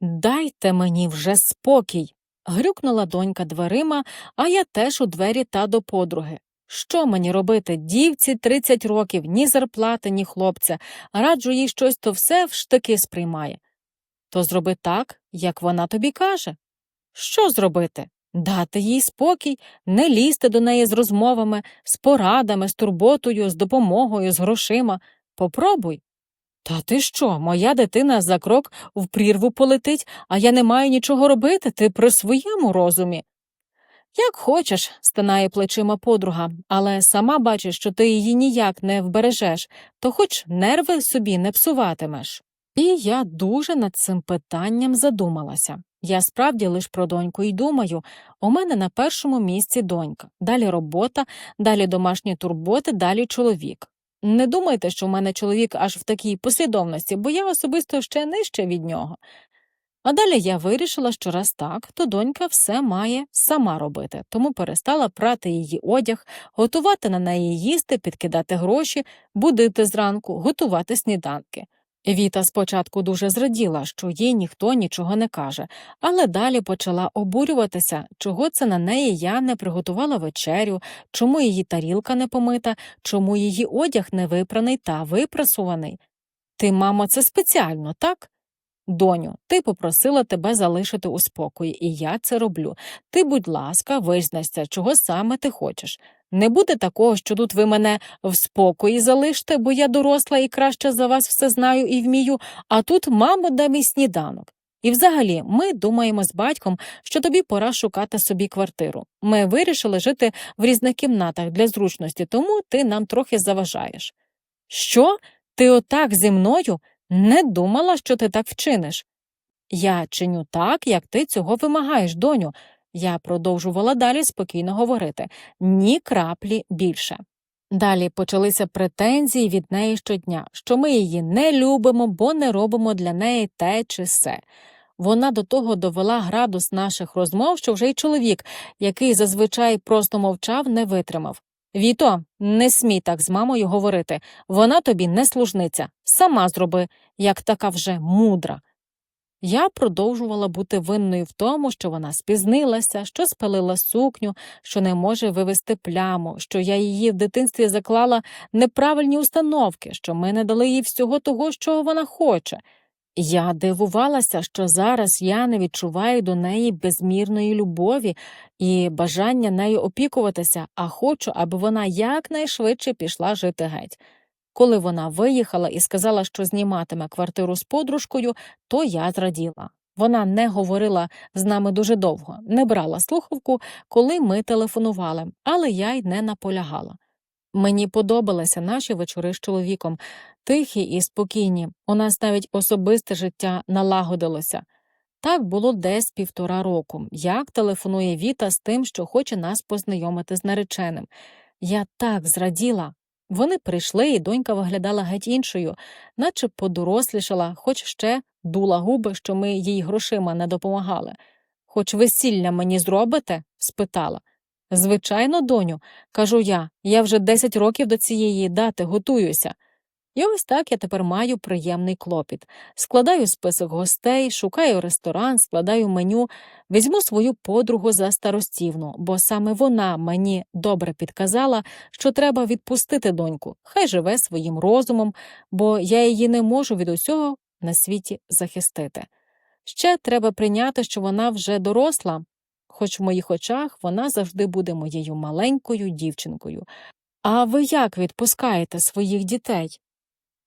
Дайте мені вже спокій. грюкнула донька дверима, а я теж у двері та до подруги. Що мені робити? Дівці 30 років, ні зарплати, ні хлопця. Раджу їй щось, то все в сприймає. То зроби так, як вона тобі каже. Що зробити? Дати їй спокій, не лізти до неї з розмовами, з порадами, з турботою, з допомогою, з грошима. Попробуй. Та ти що, моя дитина за крок в прірву полетить, а я не маю нічого робити, ти при своєму розумі. Як хочеш, стинає плечима подруга, але сама бачиш, що ти її ніяк не вбережеш, то хоч нерви собі не псуватимеш. І я дуже над цим питанням задумалася. Я справді лиш про доньку й думаю. У мене на першому місці донька, далі робота, далі домашні турботи, далі чоловік. Не думайте, що в мене чоловік аж в такій послідовності, бо я особисто ще нижче від нього. А далі я вирішила, що раз так, то донька все має сама робити, тому перестала прати її одяг, готувати на неї їсти, підкидати гроші, будити зранку, готувати сніданки. Віта спочатку дуже зраділа, що їй ніхто нічого не каже, але далі почала обурюватися, чого це на неї я не приготувала вечерю, чому її тарілка не помита, чому її одяг не випраний та випрасуваний. Ти, мамо, це спеціально, так? Доню, ти попросила тебе залишити у спокої, і я це роблю. Ти, будь ласка, визнайся, чого саме ти хочеш. Не буде такого, що тут ви мене в спокої залиште, бо я доросла і краще за вас все знаю і вмію, а тут мамо дай мій сніданок. І взагалі, ми думаємо з батьком, що тобі пора шукати собі квартиру. Ми вирішили жити в різних кімнатах для зручності, тому ти нам трохи заважаєш. Що? Ти отак зі мною? Не думала, що ти так вчиниш. Я чиню так, як ти цього вимагаєш, доню. Я продовжувала далі спокійно говорити ні краплі більше. Далі почалися претензії від неї щодня, що ми її не любимо, бо не робимо для неї те чи се. Вона до того довела градус наших розмов, що вже й чоловік, який зазвичай просто мовчав, не витримав. Віто, не смій так з мамою говорити. Вона тобі не служниця. Сама зроби, як така вже мудра. Я продовжувала бути винною в тому, що вона спізнилася, що спалила сукню, що не може вивести пляму, що я її в дитинстві заклала неправильні установки, що ми не дали їй всього того, що вона хоче. Я дивувалася, що зараз я не відчуваю до неї безмірної любові і бажання нею опікуватися, а хочу, аби вона якнайшвидше пішла жити геть. Коли вона виїхала і сказала, що зніматиме квартиру з подружкою, то я зраділа. Вона не говорила з нами дуже довго, не брала слухавку, коли ми телефонували, але я й не наполягала. Мені подобалися наші вечори з чоловіком, тихі і спокійні. У нас навіть особисте життя налагодилося. Так було десь півтора року, як телефонує Віта з тим, що хоче нас познайомити з нареченим. Я так зраділа. Вони прийшли, і донька виглядала геть іншою, наче подорослішала, хоч ще дула губи, що ми їй грошима не допомагали. Хоч весілля мені зробите? спитала. Звичайно, доню, кажу я, я вже 10 років до цієї дати готуюся. І ось так я тепер маю приємний клопіт. Складаю список гостей, шукаю ресторан, складаю меню, візьму свою подругу за старостівну, бо саме вона мені добре підказала, що треба відпустити доньку, хай живе своїм розумом, бо я її не можу від усього на світі захистити. Ще треба прийняти, що вона вже доросла, хоч в моїх очах вона завжди буде моєю маленькою дівчинкою. А ви як відпускаєте своїх дітей?